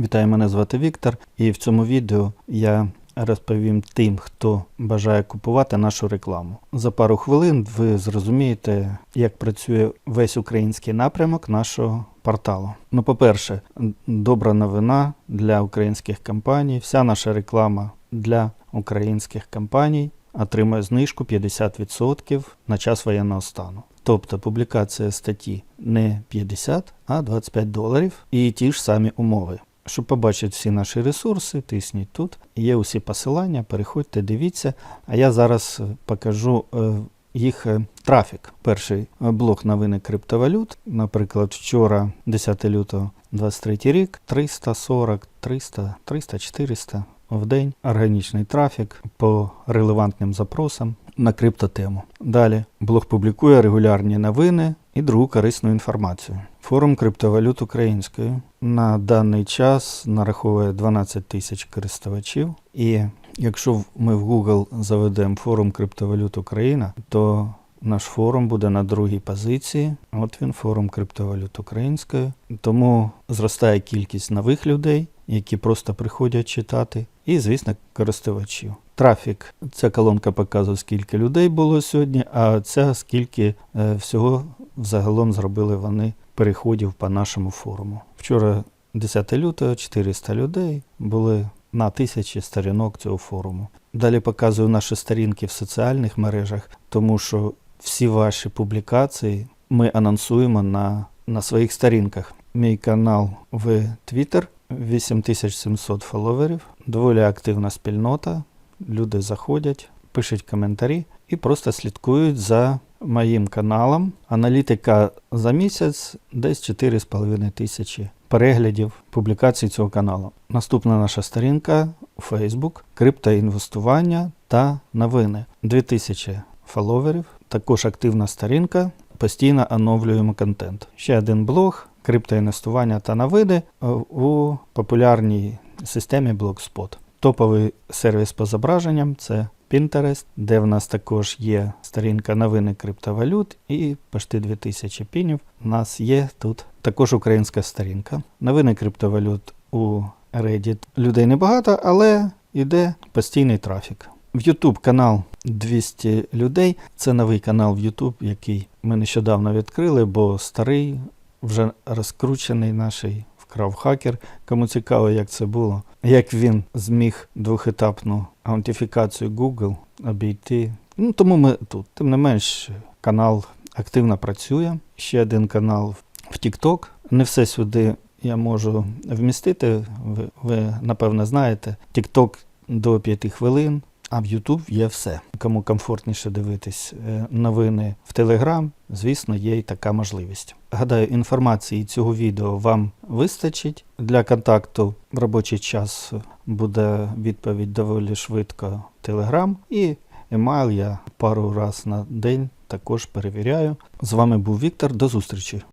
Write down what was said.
Вітаю, мене звати Віктор, і в цьому відео я розповім тим, хто бажає купувати нашу рекламу. За пару хвилин ви зрозумієте, як працює весь український напрямок нашого порталу. Ну, по-перше, добра новина для українських компаній. Вся наша реклама для українських компаній отримує знижку 50% на час воєнного стану. Тобто публікація статті не 50, а 25 доларів і ті ж самі умови. Щоб побачити всі наші ресурси, тисніть тут. Є усі посилання, переходьте, дивіться. А я зараз е, покажу е, їх е, трафік. Перший блок новини криптовалют. Наприклад, вчора, 10 лютого 23 рік, 340, 300, 300, 400 в день. Органічний трафік по релевантним запросам на криптотему. Далі блог публікує регулярні новини і другу корисну інформацію. Форум криптовалют українською на даний час нараховує 12 тисяч користувачів. І якщо ми в Google заведемо форум криптовалют Україна, то наш форум буде на другій позиції. От він, форум криптовалют українською. Тому зростає кількість нових людей, які просто приходять читати, і, звісно, користувачів. Трафік. Ця колонка показує, скільки людей було сьогодні, а ця скільки е, всього взагалом зробили вони переходів по нашому форуму. Вчора, 10 лютого, 400 людей були на тисячі сторінок цього форуму. Далі показую наші сторінки в соціальних мережах, тому що всі ваші публікації ми анонсуємо на, на своїх сторінках. Мій канал в Twitter 8700 фоловерів, доволі активна спільнота. Люди заходять, пишуть коментарі і просто слідкують за моїм каналом. Аналітика за місяць десь 4,5 тисячі переглядів публікацій цього каналу. Наступна наша сторінка Facebook, криптоінвестування та новини. 2000 фоловерів, також активна сторінка. Постійно оновлюємо контент. Ще один блог криптоінвестування та новини у популярній системі Blogspot. Топовий сервіс по зображенням це Pinterest, де в нас також є сторінка новини криптовалют і почти 2000 пінів. У нас є тут також українська сторінка. Новини криптовалют у Reddit людей небагато, але йде постійний трафік. В YouTube канал 200 людей. Це новий канал в YouTube, який ми нещодавно відкрили, бо старий вже розкручений наший вкрав хакер. Кому цікаво, як це було, як він зміг двохетапну аутентифікацію Google обійти. Ну тому ми тут. Тим не менш, канал активно працює. Ще один канал в TikTok. Не все сюди я можу вмістити. Ви, ви напевно знаєте. TikTok до 5 хвилин. А в YouTube є все. Кому комфортніше дивитись е, новини в Telegram, звісно, є і така можливість. Гадаю, інформації цього відео вам вистачить. Для контакту в робочий час буде відповідь доволі швидко в Telegram. І емайл я пару раз на день також перевіряю. З вами був Віктор. До зустрічі!